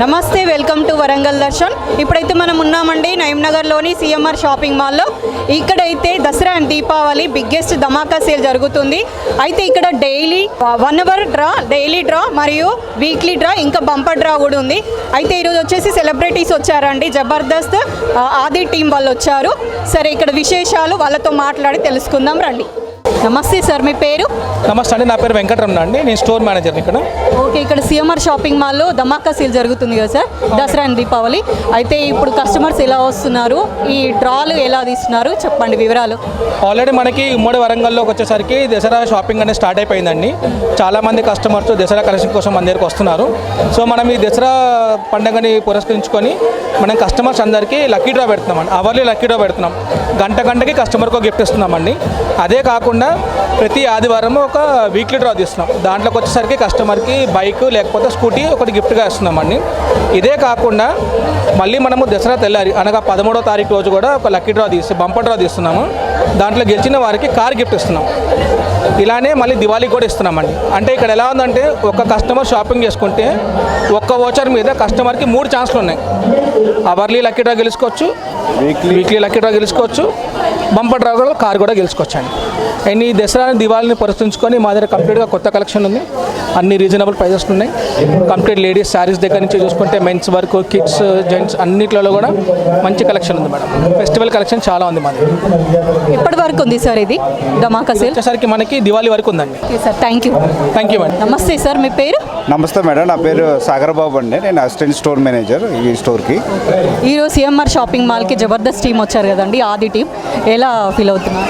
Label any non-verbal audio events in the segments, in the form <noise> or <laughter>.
నమస్తే welcome to Warangal Darshan. ఇప్పుడైతే మనం ఉన్నామండి నయంనగర్లోని సిఎంఆర్ షాపింగ్ మాల్లో. ఇక్కడైతే Dasara and Deepavali biggest dhamaka sale జరుగుతుంది. అయితే ఇక్కడ daily one hour draw daily draw మరియు వీక్లీ డ్రా ఇంకా బంపర్ డ్రా కూడా ఉంది. అయితే ఈరోజు వచ్చేసి సెలబ్రిటీస్ వచ్చారండి. జబర్దస్త్ ఆది టీం వాళ్ళు వచ్చారు. సరే ఇక్కడ విశేషాలు వాళ్ళతో మాట్లాడి తెలుసుకుందాం రండి. నమస్తే సార్ మీ పేరు? నమస్తే అండి నా పేరు వెంకటరమణ అండి నేను స్టోర్ మేనేజర్ ఇక్కడ. ఓకే ఇక్కడ సిఎంఆర్ షాపింగ్ మాల్లో ధమాకా సేల్ జరుగుతుంది కదా సార్ దసరా అండ్ దీపావళి. అయితే ఇప్పుడు కస్టమర్స్ ఎలా వస్తున్నారు ఈ డ్రాలు ఎలా తీస్తున్నారు చెప్పండి వివరాలు. ఆల్రెడీ మనకి ఉమ్మడి వరంగల్లోకి వచ్చేసరికి దసరా షాపింగ్ అనేది స్టార్ట్ అయిపోయిందండి. చాలామంది కస్టమర్స్ దసరా కలెక్షన్ కోసం మన దగ్గరికి వస్తున్నారు. సో మనం ఈ దసరా పండుగని పురస్కరించుకొని మనం కస్టమర్స్ అందరికీ లక్కీ డ్రా పెడుతున్నామండి అవర్లీ లక్కీ డ్రా పెడుతున్నాం. గంట గంటకి కస్టమర్కి గిఫ్ట్ ఇస్తున్నామండి అదే కాకుండా ప్రతి ఆదివారం ఒక వీక్లీ డ్రా తీస్తున్నాం. దాంట్లోకి వచ్చేసరికి కస్టమర్కి బైక్ లేకపోతే స్కూటీ ఒకటి గిఫ్ట్గా ఇస్తున్నామండి ఇదే కాకుండా మళ్ళీ మనము దసరా తెల్లారి అనగా పదమూడో తారీఖు రోజు కూడా ఒక లక్కీ డ్రా తీసి బంపర్ డ్రా తీస్తున్నాము. దాంట్లో గెలిచిన వారికి కార్ గిఫ్ట్ ఇస్తున్నాం. ఇలానే మళ్ళీ దివాళీకి కూడా ఇస్తున్నామండి అంటే ఇక్కడ ఎలా ఉందంటే ఒక కస్టమర్ షాపింగ్ చేసుకుంటే ఒక్క ఓచర్ మీద కస్టమర్కి మూడు ఛాన్స్లు ఉన్నాయి. అవర్లీ లక్కీ డ్రా గెలుచుకోవచ్చు వీక్లీ వీక్లీ లక్కీ డ్రా గెలుచుకోవచ్చు బంపర్ డ్రా కూడా కార్ కూడా గెలుచుకోవచ్చు అండి. అండ్ ఈ దసరా దివాళీని పరిస్థించుకొని మా దగ్గర కంప్లీట్గా కొత్త కలెక్షన్ ఉంది. అన్ని రీజనబుల్ ప్రైజెస్ ఉన్నాయి. కంప్లీట్ లేడీస్ శారీస్ దగ్గర నుంచి చూసుకుంటే మెన్స్ వర్క్ కిడ్స్ జెంట్స్ అన్నిట్లలో కూడా మంచి కలెక్షన్ ఉంది మేడం. ఫెస్టివల్ కలెక్షన్ చాలా ఉంది మా దగ్గర. ఎప్పటి వరకు ఉంది సార్ ఇది? ధమాకా సేల్? వచ్చేసరికి మనకి దివాళీ వరకు ఉందండి. Sir thank you. Thank you madam నమస్తే సార్ మీ పేరు? నమస్తే మేడం నా పేరు సాగర్ బాబు అండి. నేను అసిస్టెంట్ స్టోర్ మేనేజర్ ఈ స్టోర్కి. ఈరోజు సిఎంఆర్ షాపింగ్ మాల్కి జబర్దస్త్ టీం వచ్చారు కదండి ఆది టీం ఎలా ఫీల్ అవుతున్నారు?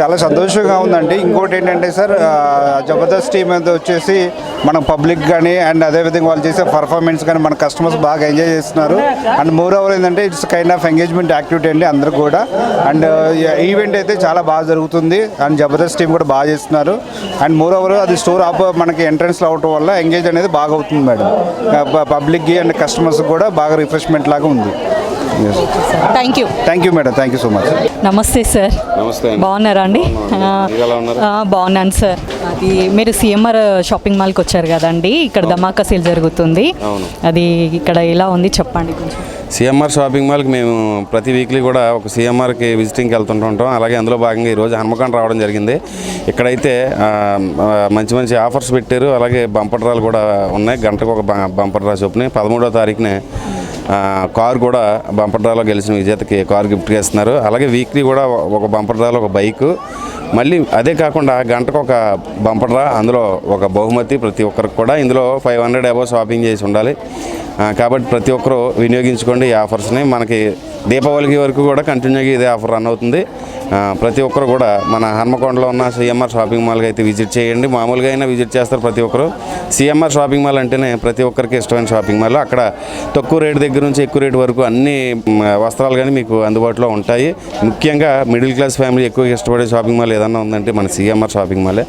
చాలా సంతోషంగా ఉందండి. ఇంకోటి ఏంటంటే సార్ జబర్దస్త్ టీం మీద వచ్చేసి మనం పబ్లిక్ కానీ అండ్ అదేవిధంగా వాళ్ళు చేసే పర్ఫార్మెన్స్ కానీ మన కస్టమర్స్ బాగా ఎంజాయ్ చేస్తున్నారు. అండ్ మోర్ ఓవర్ ఏంటంటే it's kind of engagement activity అండి అందరూ కూడా. అండ్ ఈవెంట్ అయితే చాలా బాగా జరుగుతుంది. అండ్ జబర్దస్త్ టీం కూడా బాగా చేస్తున్నారు. అండ్ మోర్ ఓవర్ అది స్టోర్ ఆప్ మనకి ఎంట్రన్స్లో అవటం వల్ల ఎంగేజ్ అనేది బాగా అవుతుంది మేడం. పబ్లిక్కి అండ్ కస్టమర్స్ కూడా బాగా రిఫ్రెష్మెంట్ లాగా ఉంది. Thank you thank you madam thank you so much నమస్తే సార్ నమస్తే. బాగున్నారా అండి? బాగున్నాను సార్ అది మీరు సిఎంఆర్ షాపింగ్ మాల్కి వచ్చారు కదండి? ఇక్కడ ధమాకా సేల్ జరుగుతుంది. అవును. అది ఇక్కడ ఎలా ఉంది చెప్పండి కొంచెం. సిఎంఆర్ షాపింగ్ మాల్కి మేము ప్రతి వీక్లీ కూడా ఒక సిఎంఆర్కి విజిటింగ్కి వెళ్తుంటుంటాం అలాగే అందులో భాగంగా ఈరోజు హనుమకొండ రావడం జరిగింది. ఇక్కడైతే మంచి మంచి ఆఫర్స్ పెట్టారు. అలాగే బంపర్ డ్రాలు కూడా ఉన్నాయి. గంటకు ఒక బ- బంపర్ డ్రా చొప్పున. పదమూడో తారీఖునే కారు కూడా బంపర్ డ్రాలో గెలిచిన విజేతకి కారు గిఫ్ట్గా ఇస్తున్నారు అలాగే వీక్లీ కూడా ఒక బంపర్ డ్రాలో ఒక బైకు. మళ్ళీ అదే కాకుండా గంటకు ఒక బంపడరా అందులో ఒక బహుమతి ప్రతి ఒక్కరికి కూడా. ఇందులో ఫైవ్ హండ్రెడ్ అబౌవ్ షాపింగ్ చేసి ఉండాలి. కాబట్టి ప్రతి ఒక్కరూ వినియోగించుకోండి ఈ ఆఫర్స్ని. మనకి దీపావళికి వరకు కూడా కంటిన్యూగా ఇదే ఆఫర్ రన్ అవుతుంది. ప్రతి ఒక్కరు కూడా మన హన్మకొండలో ఉన్న సిఎంఆర్ షాపింగ్ మాల్కి అయితే విజిట్ చేయండి. మామూలుగా అయినా విజిట్ చేస్తారు ప్రతి ఒక్కరు. సిఎంఆర్ షాపింగ్ మాల్ అంటేనే ప్రతి ఒక్కరికి ఇష్టమైన షాపింగ్ మాల్ అక్కడ తక్కువ రేటు దగ్గర నుంచి ఎక్కువ రేటు వరకు అన్ని వస్త్రాలు కానీ మీకు అందుబాటులో ఉంటాయి. ముఖ్యంగా మిడిల్ క్లాస్ ఫ్యామిలీ ఎక్కువ ఇష్టపడే షాపింగ్ మాల్ ఏదన్నా ఉందంటే మన సీఎంఆర్ షాపింగ్ మాలే.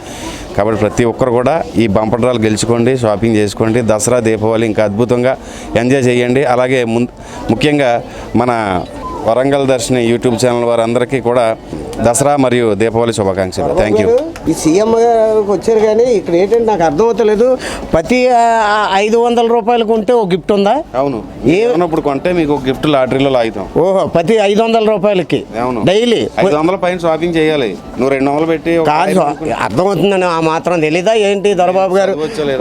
కాబట్టి ప్రతి ఒక్కరు కూడా ఈ బంపర్ డ్రాలు గెలుచుకోండి షాపింగ్ చేసుకోండి దసరా దీపావళి ఇంకా అద్భుతంగా ఎంజాయ్ చేయండి. అలాగే ముందు ముఖ్యంగా మన వరంగల్ దర్శిని యూట్యూబ్ ఛానల్ వారందరికీ కూడా దసరా మరియు దీపావళి శుభాకాంక్షలు. థ్యాంక్ యూ ఈ సీఎం గారికి వచ్చారు కానీ ఇక్కడ ఏంటంటే నాకు అర్థమవుతలేదు. ప్రతి ఐదు వందల రూపాయలకు ఉంటే ఒక గిఫ్ట్ ఉందా? అవును. ఏ- ఇప్పుడు కొంటే మీకు గిఫ్ట్ లాటరీలో లాగుతాం. ఓహో ప్రతి ఐదు వందల రూపాయలకి? అవును. డైలీ? ఐదు వందల పైన షాపింగ్ చేయాలి. నువ్వు రెండు వందలు పెట్టి కాదు అర్థమవుతుందని ఆ మాత్రం తెలీదా ఏంటి దొరబాబు గారు.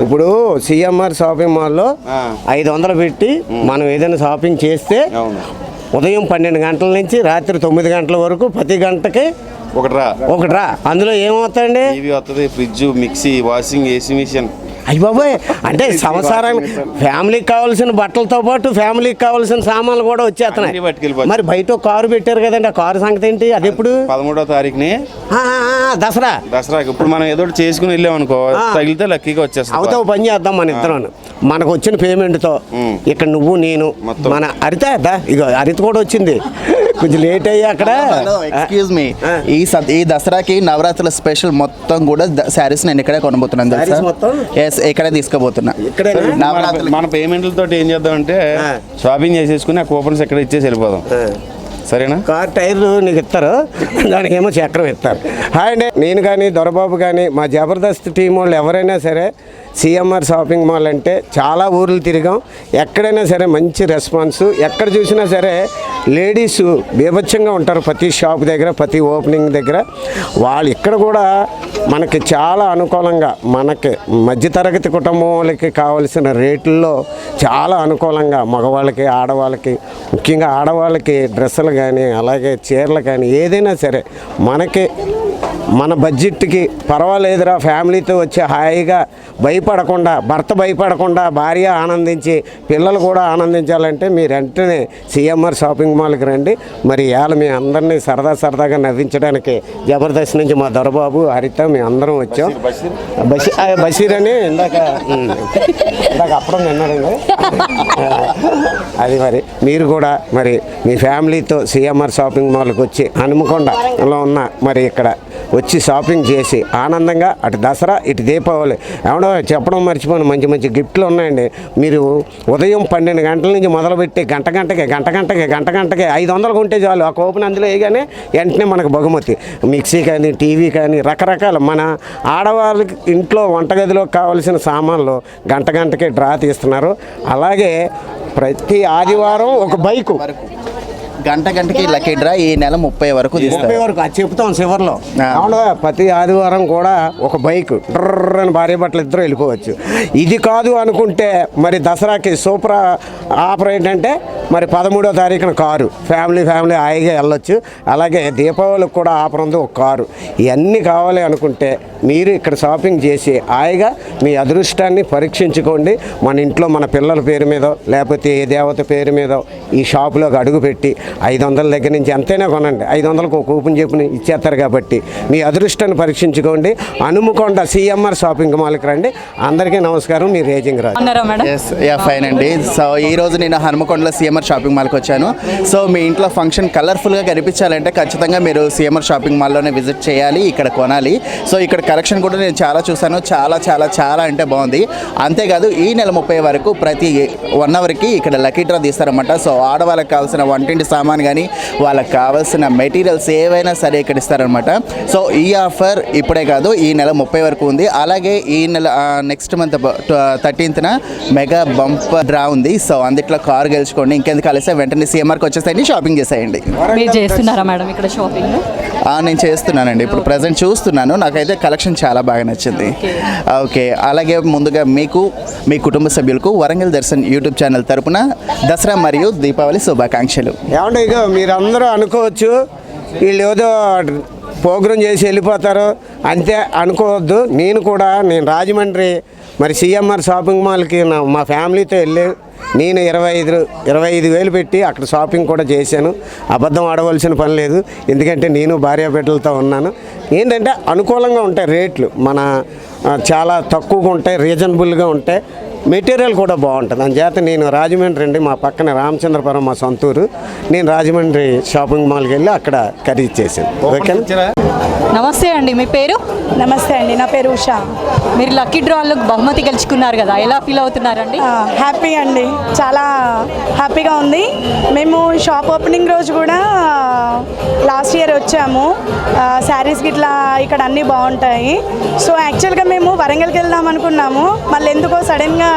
ఇప్పుడు సిఎంఆర్ షాపింగ్ మాల్లో. ఐదు వందలు పెట్టి మనం ఏదైనా షాపింగ్ చేస్తే ఉదయం పన్నెండు గంటల నుంచి రాత్రి తొమ్మిది గంటల వరకు ప్రతి గంటకి ఒకటి రా. ఒకటి రా. అందులో ఏమవుతాయండి? టీవీ వస్తుంది fridge mixie washing AC machine. అయ్య బాబాయ్ అంటే సంసారానికి ఫ్యామిలీకి కావాల్సిన బట్టలతో పాటు ఫ్యామిలీకి కావాల్సిన సామాన్లు కూడా వచ్చేస్తున్నాయి. మరి బయట కారు పెట్టారు కదండి ఆ కారు సంగతి ఏంటి? అది ఎప్పుడు? పదమూడో తారీఖుని. దసరా. దసరాకి. ఇప్పుడు మనం ఏదో చేసుకుని వెళ్ళాం అనుకో. తగిలితే లక్కీగా వచ్చేస్తుంది అవతో పని చేద్దాం మన ఇద్దరం మనకు వచ్చిన పేమెంట్తో. ఇక్కడ నువ్వు నేను మొత్తం. మన అరిత ఇగో అరిత కూడా వచ్చింది. కొంచెం లేట్ అయ్యి అక్కడ. Excuse me. ఈ స- ఈ దసరాకి నవరాత్రుల స్పెషల్ మొత్తం కూడా శారీస్ నేను ఇక్కడే కొనబోతున్నాను తెలుసా? ఎస్ ఇక్కడే తీసుకోబోతున్నా మన పేమెంట్లతో ఏం చేద్దామంటే ఆ. షాపింగ్ చేసేసుకుని ఆ కూపన్స్ ఎక్కడ ఇచ్చేసి వెళ్ళిపోదాం. సరేనా? కార్ టైర్ నీకు ఇస్తారు. దానికి ఏమో చక్రం ఇస్తారు. హాయ్ అండి. నేను కానీ దొరబాబు కానీ మా జబర్దస్త్ టీం వాళ్ళు ఎవరైనా సరే సిఎంఆర్ షాపింగ్ మాల్ అంటే చాలా ఊర్లు తిరిగాం. ఎక్కడైనా సరే మంచి రెస్పాన్స్. ఎక్కడ చూసినా సరే లేడీస్ బీభత్సంగా ఉంటారు ప్రతి షాప్ దగ్గర ప్రతి ఓపెనింగ్ దగ్గర. వాళ్ళు ఇక్కడ కూడా మనకి చాలా అనుకూలంగా మనకి మధ్యతరగతి కుటుంబాలకి కావలసిన రేట్లలో చాలా అనుకూలంగా మగవాళ్ళకి ఆడవాళ్ళకి ముఖ్యంగా ఆడవాళ్ళకి డ్రెస్సులు కానీ అలాగే చీరలు కానీ ఏదైనా సరే మనకి మన బడ్జెట్కి పర్వాలేదురా ఫ్యామిలీతో వచ్చి హాయిగా భయపడకుండా భర్త భయపడకుండా భార్య ఆనందించి పిల్లలు కూడా ఆనందించాలంటే మీరు వెంటనే సిఎంఆర్ షాపింగ్ మాల్కి రండి. మరి ఇవాళ మీ అందరినీ సరదా సరదాగా నవ్వించడానికి జబర్దస్త్ నుంచి మా దొరబాబు హరిత మీ అందరం వచ్చాం. బషీర్ ఆ, బషీర్ అని ఇందాక ఇందాక అప్పుడు విన్నారండి అది మరి మీరు కూడా మరి మీ ఫ్యామిలీతో సిఎంఆర్ షాపింగ్ మాల్కి వచ్చి హనుమకొండలో ఉన్న మరి ఇక్కడ వచ్చి షాపింగ్ చేసి ఆనందంగా అటు దసరా ఇటు దీపావళి. ఏమన్నా చెప్పడం మర్చిపోను మంచి మంచి గిఫ్ట్లు ఉన్నాయండి. మీరు ఉదయం పన్నెండు గంటల నుంచి మొదలుపెట్టి గంట గంటకి గంట గంటకి గంట గంటకి ఐదు వందలు కొంటే చాలు. ఆ కోపన్ అందులో వేయగానే వెంటనే మనకు బహుమతి. మిక్సీ కానీ టీవీ కానీ రకరకాల మన ఆడవాళ్ళకి ఇంట్లో వంటగదిలో కావాల్సిన సామాన్లు గంట గంటకి డ్రా తీస్తున్నారు. అలాగే ప్రతి ఆదివారం ఒక బైకు. గంట గంటకి లక్కీ డ్రా ఈ నెల ముప్పై వరకు ముప్పై తీస్తారు. వరకు అది చెప్తాం చివరిలో. ప్రతి ఆదివారం కూడా ఒక బైక్ అని భార్య భర్తలు ఇద్దరు వెళ్ళిపోవచ్చు. ఇది కాదు అనుకుంటే మరి దసరాకి సూపర్ ఆఫర్ ఏంటంటే మరి పదమూడో తారీఖున కారు. ఫ్యామిలీ ఫ్యామిలీ హాయిగా వెళ్ళొచ్చు. అలాగే దీపావళికి కూడా ఆఫర్ ఉంది ఒక కారు. ఇవన్నీ కావాలి అనుకుంటే మీరు ఇక్కడ షాపింగ్ చేసి హాయిగా మీ అదృష్టాన్ని పరీక్షించుకోండి. మన ఇంట్లో మన పిల్లల పేరు మీద లేకపోతే ఏ దేవత పేరు మీద ఈ షాపులోకి అడుగుపెట్టి ఐదు వందల దగ్గర నుంచి ఎంతైనా కొనండి. ఐదు వందలకు ఒక కూపన్ చెప్పుని ఇచ్చేస్తారు కాబట్టి మీ అదృష్టాన్ని పరీక్షించుకోండి. అనుముకొండ సిఎంఆర్ షాపింగ్ మాల్కి రండి. అందరికీ నమస్కారం. మీ రేజింగ్ యా ఫైన్ అండి. సో ఈ రోజు నేను హనుమకొండలో సిఎంఆర్ షాపింగ్ మాల్కి వచ్చాను. సో మీ ఇంట్లో ఫంక్షన్ కలర్ఫుల్గా కనిపించాలంటే ఖచ్చితంగా మీరు సిఎంఆర్ షాపింగ్ మాల్లోనే విజిట్ చేయాలి ఇక్కడ కొనాలి. సో ఇక్కడ కలెక్షన్ కూడా నేను చాలా చూసాను చాలా చాలా చాలా అంటే బాగుంది. అంతేకాదు ఈ నెల ముప్పై వరకు ప్రతి వన్ అవర్కి ఇక్కడ లక్కీ డ్రా తీస్తారన్నమాట. సో ఆడవాళ్ళకి కావాల్సిన వంటింటి సామాన్ కానీ వాళ్ళకి కావాల్సిన మెటీరియల్స్ ఏవైనా సరే ఇక్కడ ఇస్తారనమాట సో ఈ ఆఫర్ ఇప్పుడే కాదు ఈ నెల ముప్పై వరకు ఉంది. అలాగే ఈ నెల నెక్స్ట్ మంత్ థర్టీన్త్న మెగా బంప్ డ్రా ఉంది. సో అందుట్లో కార్ గెలుచుకోండి. ఇంకెందుకు కలిస్తే వెంటనే సీఎంఆర్కి వచ్చేసేయండి షాపింగ్ చేసేయండి. మీరు చేస్తున్నారా మేడం ఇక్కడ షాపింగ్ ఆ, నేను చేస్తున్నానండి. ఇప్పుడు ప్రజెంట్ చూస్తున్నాను. నాకైతే కలెక్షన్ చాలా బాగా నచ్చింది. ఓకే అలాగే ముందుగా మీకు మీ కుటుంబ సభ్యులకు వరంగల్ దర్శన్ యూట్యూబ్ ఛానల్ తరపున దసరా మరియు దీపావళి శుభాకాంక్షలు. ఏమంటే ఇక మీరందరూ అనుకోవచ్చు. వీళ్ళు ఏదో ప్రోగ్రాం చేసి వెళ్ళిపోతారు. అంతే అనుకోవద్దు. నేను కూడా నేను రాజమండ్రి మరి సిఎంఆర్ షాపింగ్ మాల్కి నా మా ఫ్యామిలీతో వెళ్ళి నేను ఇరవై ఐదు ఇరవై ఐదు వేలు పెట్టి అక్కడ షాపింగ్ కూడా చేశాను. అబద్ధం ఆడవలసిన పని లేదు. ఎందుకంటే నేను భార్య బిడ్డలతో ఉన్నాను. ఏంటంటే అనుకూలంగా ఉంటాయి రేట్లు. మన చాలా తక్కువగా ఉంటాయి రీజనబుల్గా ఉంటాయి. మెటీరియల్ కూడా బాగుంటుంది. అందుచేత నేను రాజమండ్రి అండి మా పక్కన రామచంద్రపురం మా సొంతూరు నేను రాజమండ్రి షాపింగ్ మాల్కి వెళ్ళి అక్కడ ఖరీదు చేశాను. ఓకేనా? నమస్తే అండి మీ పేరు? నమస్తే అండి నా పేరు ఉషా. మీరు లక్కీ డ్రాలో బహుమతి గెలుచుకున్నారు కదా ఎలా ఫీల్ అవుతున్నారండి? హ్యాపీ అండి చాలా హ్యాపీగా ఉంది. మేము షాప్ ఓపెనింగ్ రోజు కూడా లాస్ట్ ఇయర్ వచ్చాము. శారీస్ గిట్లా ఇక్కడ అన్నీ బాగుంటాయి. సో యాక్చువల్గా మేము వరంగల్కి వెళ్దాం అనుకున్నాము. మళ్ళీ ఎందుకో సడన్గా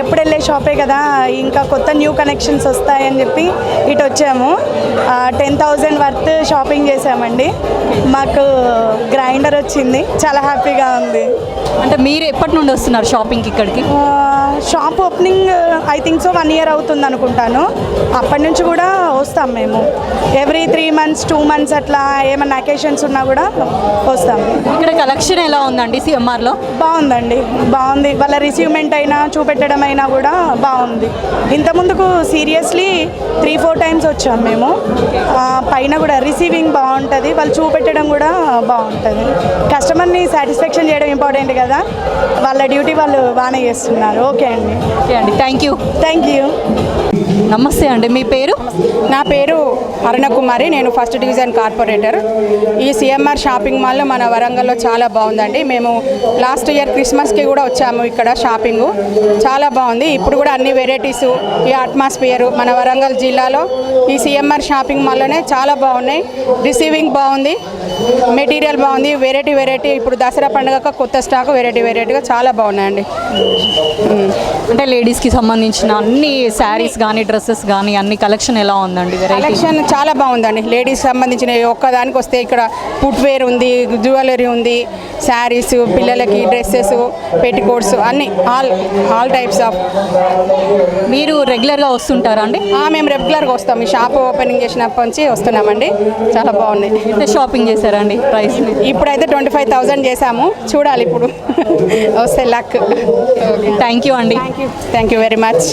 ఎప్పుడు వెళ్ళే షాపే కదా ఇంకా కొత్త న్యూ కనెక్షన్స్ వస్తాయని చెప్పి ఇటు వచ్చాము టెన్ థౌజండ్ వర్త్ షాపింగ్ చేసామండి మాకు గ్రైండర్ వచ్చింది చాలా హ్యాపీగా ఉంది. అంటే మీరు ఎప్పటి నుండి వస్తున్నారు షాపింగ్కి ఇక్కడికి? Shop opening I think so one year అవుతుంది అనుకుంటాను. అప్పటి నుంచి కూడా వస్తాం మేము. Every three months two months అట్లా ఏమైనా అకేషన్స్ ఉన్నా కూడా వస్తాం. ఇక్కడ కలెక్షన్ ఎలా ఉందండి సిఎంఆర్లో బాగుందండి బాగుంది. వాళ్ళ రిసీవ్మెంట్ అయినా చూపెట్టడం అయినా కూడా బాగుంది. ఇంత ముందుకు సీరియస్లీ త్రీ ఫోర్ టైమ్స్ వచ్చాం మేము. ఆ, పైన కూడా రిసీవింగ్ బాగుంటుంది వాళ్ళు చూపెట్టడం కూడా బాగుంటుంది. కస్టమర్ని సాటిస్ఫాక్షన్ చేయడం ఇంపార్టెంట్ కదా. వాళ్ళ డ్యూటీ వాళ్ళు బాగానే చేస్తున్నారు. ఓకే అండి. ఓకే అండి. థ్యాంక్ యూ థ్యాంక్ యూ నమస్తే అండి. మీ పేరు? నా పేరు అరుణకుమారి నేను ఫస్ట్ డివిజన్ కార్పొరేటర్ ఈ సిఎంఆర్ షాపింగ్ మాల్ మన వరంగల్లో చాలా బాగుందండి. మేము లాస్ట్ ఇయర్ క్రిస్మస్కి కూడా వచ్చాము ఇక్కడ షాపింగ్ షాపింగ్ చాలా బాగుంది. ఇప్పుడు కూడా అన్ని వెరైటీస్ ఈ అట్మాస్ఫియర్ మన వరంగల్ జిల్లాలో ఈ సిఎంఆర్ షాపింగ్ మాల్లోనే చాలా బాగున్నాయి. రిసీవింగ్ బాగుంది. మెటీరియల్ బాగుంది. వెరైటీ వెరైటీ ఇప్పుడు దసరా పండుగ కొత్త స్టాక్ వెరైటీ వెరైటీగా చాలా బాగున్నాయండి. అంటే లేడీస్కి సంబంధించిన అన్ని శారీస్ కానీ డ్రెస్సెస్ కానీ అన్ని కలెక్షన్ ఎలా ఉందండి? కలెక్షన్ చాలా బాగుందండి. లేడీస్ సంబంధించిన ఒక్కదానికి వస్తే ఇక్కడ ఫుట్వేర్ ఉంది జ్యువెలరీ ఉంది శారీస్ పిల్లలకి డ్రెస్సెస్ పెట్టికోట్స్ అన్ని. ఆల్ ఆల్ టైప్స్ ఆఫ్ మీరు రెగ్యులర్గా వస్తుంటారా అండి? మేము రెగ్యులర్గా వస్తాం. ఈ షాప్ ఓపెనింగ్ చేసినప్పటి నుంచి వస్తున్నామండి. చాలా బాగున్నాయి. ఎంత షాపింగ్ చేశారండి ప్రైస్ ఇప్పుడైతే ట్వంటీ ఫైవ్ థౌజండ్ చేసాము చూడాలి ఇప్పుడు. <laughs> వస్తే లక్ థ్యాంక్ యూ అండి. Thank you very much